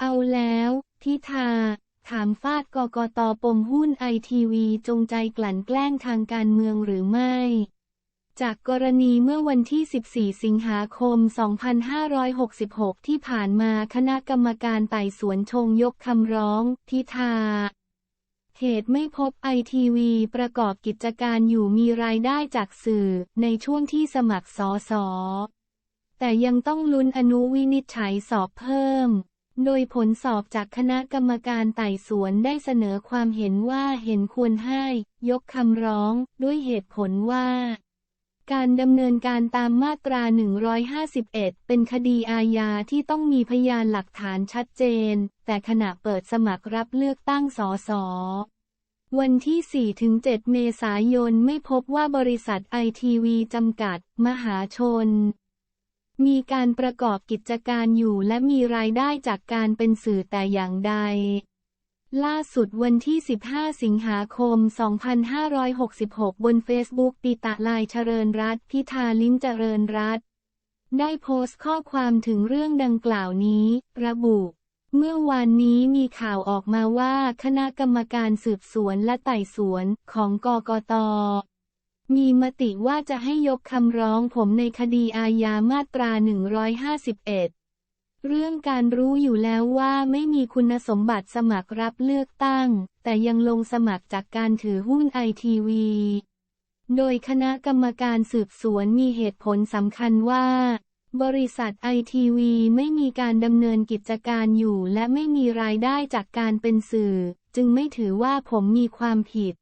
เอาแล้ว พิธา ถามฟาดกกตปมหุ้นไอทีวีจงใจกลั่นแกล้งทางการเมืองหรือไม่ จากกรณีเมื่อวันที่ 14 สิงหาคม 2566 ที่ผ่านมาคณะกรรมการไต่สวนชงยกคำร้อง พิธาเหตุไม่พบไอทีวีประกอบกิจการอยู่มีรายได้จากสื่อในช่วงที่สมัครสอสอแต่ยังต้องลุ้นอนุวินิจฉัยสอบเพิ่ม โดยผลสอบจากคณะกรรมการไต่สวนได้เสนอความเห็นว่าเห็นควรให้ ยกคำร้อง ด้วยเหตุผลว่า การดำเนินการตามมาตรา 151 เป็นคดีอาญาที่ต้องมีพยานหลักฐานชัดเจน แต่ขณะเปิดสมัครรับเลือกตั้งสสวันที่ 4-7 เมษายนไม่พบว่าบริษัทไอทีวีจำกัด มหาชน มีการประกอบกิจการอยู่และมีรายได้จากการเป็นสื่อแต่อย่างใด ล่าสุดวันที่ 15 สิงหาคม 2566 บนเฟซบุ๊กปีตะลายเจริญรัตพิธาลิ้มเจริญรัตได้โพสต์ข้อความถึงเรื่องดังกล่าวนี้ ระบุ เมื่อวานนี้มีข่าวออกมาว่าคณะกรรมการสืบสวนและไต่สวนของกกต มีมติว่าจะให้ยกคำร้องผมในคดีอาญามาตรา 151 เรื่องการรู้อยู่แล้วว่าไม่มีคุณสมบัติสมัครรับเลือกตั้ง แต่ยังลงสมัครจากการถือหุ้นไอทีวีโดยคณะกรรมการสืบสวนมีเหตุผลสำคัญว่า บริษัทไอทีวีไม่มีการดำเนินกิจการอยู่และไม่มีรายได้จากการเป็นสื่อ จึงไม่ถือว่าผมมีความผิด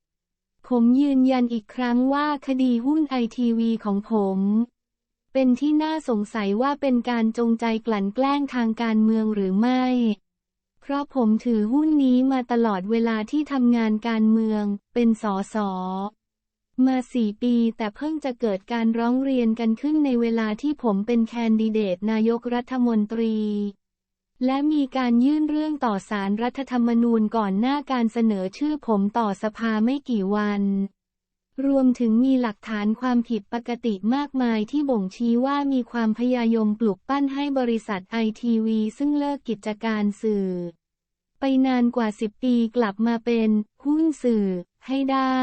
ผมยืนยันอีกครั้งว่าคดีหุ้นไอทีวีของผม เป็นที่น่าสงสัยว่าเป็นการจงใจกลั่นแกล้งทางการเมืองหรือไม่ เพราะผมถือหุ้นนี้มาตลอดเวลาที่ทำงานการเมือง เป็นสอสอมาสี่ปีแต่เพิ่งจะเกิดการร้องเรียนกันขึ้นในเวลาที่ผมเป็นแคนดิเดตนายกรัฐมนตรี และมีการยื่นเรื่องต่อสารรัฐธรรมนูญก่อนหน้าการเสนอชื่อผมต่อสภาไม่กี่วัน รวมถึงมีหลักฐานความผิดปกติมากมายที่บ่งชี้ว่ามีความพยายมปลุกปั้นให้บริษัทไอทีวีซึ่งเลิกกิจการสื่อ ไปนานกว่า10ปีกลับมาเป็นหุ้นสื่อให้ได้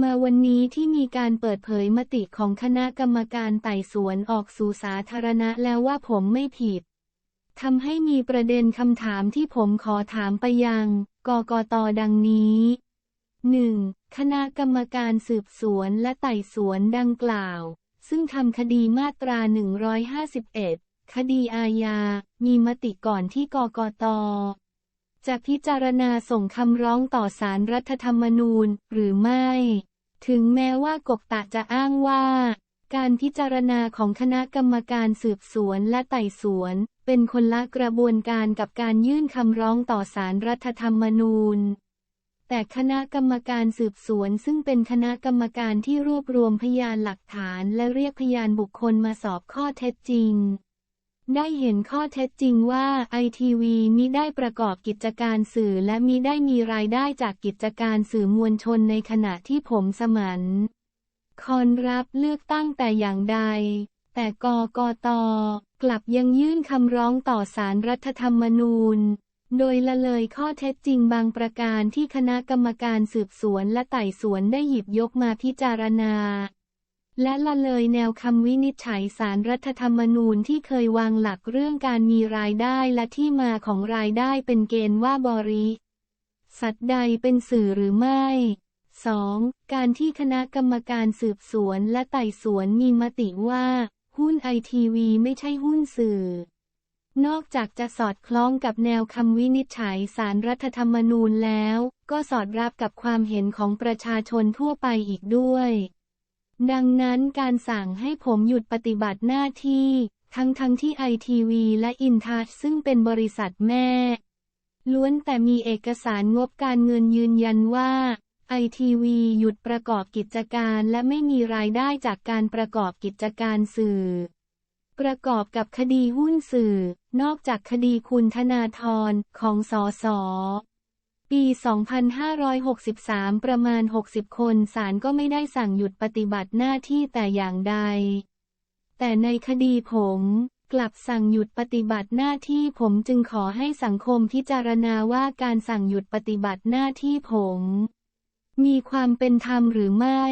มาวันนี้ที่มีการเปิดเผยมติของคณะกรรมการไต่สวนออกสู่สาธารณะแล้วว่าผมไม่ผิด ทำให้มีประเด็นคำถามที่ผมขอถามไปยังกกตดังนี้ 1. คณะกรรมการสืบสวนและไต่สวนดังกล่าว ซึ่งทำคดีมาตรา 151 คดีอาญา มีมติก่อนที่กกตจะพิจารณาส่งคำร้องต่อสารรัฐธรรมนูญหรือไม่ ถึงแม้ว่ากกตะจะอ้างว่า การพิจารณาของคณะกรรมการสืบสวนและไต่สวน เป็นคนละกระบวนการกับการยื่นคำร้องต่อสารรัฐธรรมนูญ แต่คณะกรรมการสืบสวนซึ่งเป็นคณะกรรมการที่รวบรวมพยานหลักฐานและเรียกพยานบุคคลมาสอบข้อเท็จจริง ได้เห็นข้อเท็จจริงว่าไอทีวีมิได้ประกอบกิจการสื่อและมิได้มีรายได้จากกิจการสื่อมวลชนในขณะที่ผมสมัน คอนรับเลือกตั้งแต่อย่างใด แต่กกต กลับยังยื่นคำร้องต่อสารรัฐธรรมนูญ โดยละเลยข้อเท็จจริงบางประการที่คณะกรรมการสืบสวนและไต่สวนได้หยิบยกมาพิจารณา และละเลยแนวคำวินิจฉัยสารรัฐธรรมนูญที่เคยวางหลักเรื่องการมีรายได้และที่มาของรายได้เป็นเกณฑ์ว่าบริสัตว์ใดเป็นสื่อหรือไม่ 2. การที่คณะกรรมการสืบสวนและไต่สวนมีมติว่า หุ้นไอทีวีไม่ใช่หุ้นสื่อ นอกจากจะสอดคล้องกับแนวคำวินิจฉัยสารรัฐธรรมนูญแล้ว ก็สอดรับกับความเห็นของประชาชนทั่วไปอีกด้วย ดังนั้นการสั่งให้ผมหยุดปฏิบัติหน้าที่ ทั้งทั้งที่ไอทีวีและอินทัชซึ่งเป็นบริษัทแม่ ล้วนแต่มีเอกสารงบการเงินยืนยันว่า ไอทีวีหยุดประกอบกิจการและไม่มีรายได้จากการประกอบกิจการสื่อ ประกอบกับคดีหุ้นสื่อ นอกจากคดีคุณธนาธรของสอสปี 2563 ประมาณ 60 คนศาลก็ไม่ได้สั่งหยุดปฏิบัติหน้าที่แต่อย่างใด แต่ในคดีผมกลับสั่งหยุดปฏิบัติหน้าที่ผมจึงขอให้สังคมพิจารณาว่าการสั่งหยุดปฏิบัติหน้าที่ผม มีความเป็นธรรมหรือไม่